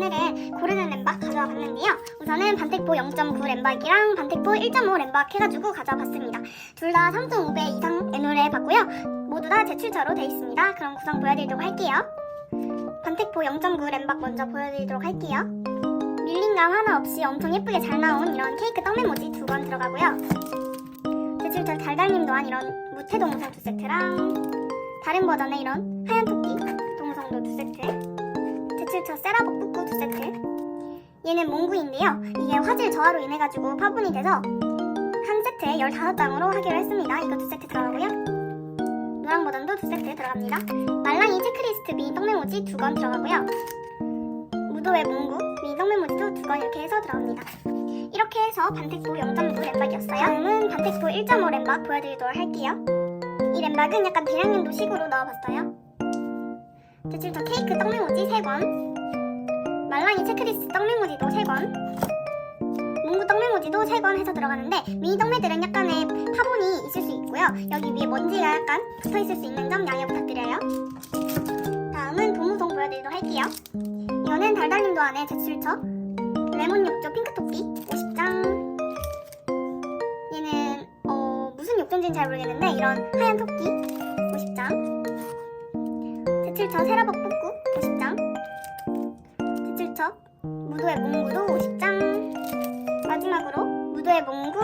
오늘은 고르는 램박 가져와 봤는데요. 우선은 반택포 0.9 램박이랑 반택포 1.5 램박 해가지고 가져와 봤습니다. 둘 다 3.5배 이상 애누를 받고요. 모두 다 제출처로 돼 있습니다. 그럼 구성 보여드리도록 할게요. 반택포 0.9 램박 먼저 보여드리도록 할게요. 밀림감 하나 없이 엄청 예쁘게 잘 나온 이런 케이크 떡 메모지 두건 들어가고요. 제출처 달달님 또한 이런 무태 동무성 두 세트랑 다른 버전의 이런 하얀 토끼 동무성도 두 세트 제출처 세라복 얘는 몽구인데요. 이게 화질 저하로 인해 가지고 파분이 돼서 한 세트에 15장으로 하기로 했습니다. 이거 두 세트 들어가고요. 노랑 버전도 두 세트 들어갑니다. 말랑이 체크리스트 미니 떡메모지 두 건 들어가고요. 무도의 몽구 미니 떡메모지도 두 건 이렇게 해서 들어갑니다. 이렇게 해서 반택보 0.9 램박이었어요. 다음은 반택보 1.5 램박 보여드리도록 할게요. 이 램박은 약간 대량연도 식으로 넣어봤어요. 제출처 케이크 떡메모지 3권 말랑이 체크리스트 떡메모지도 3권 몽구 떡메모지도 3권 해서 들어가는데 미니 떡메들은 약간의 파본이 있을 수 있고요. 여기 위에 먼지가 약간 붙어있을 수 있는 점 양해 부탁드려요. 다음은 도무송 보여드리도록 할게요. 이거는 달달님도 안에 제출처 레몬 욕조 핑크토끼 50장 얘는 어, 무슨 욕조인지는 잘 모르겠는데 이런 하얀 토끼 50장 제출처 세라복 뿌꾸 50장 제출처 무도의 몽구도 50장 마지막으로 무도의 몽구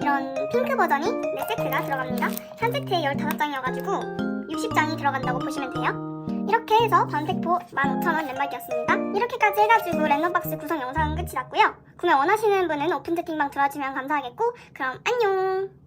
이런 핑크 버전이 4세트가 들어갑니다 한 세트에 15장이어가지고 60장이 들어간다고 보시면 돼요 이렇게 해서 반택포 15,000원 랜박이었습니다. 이렇게까지 해가지고 랜덤박스 구성 영상은 끝이 났고요. 구매 원하시는 분은 오픈 채팅방 들어와주면 감사하겠고 그럼 안녕!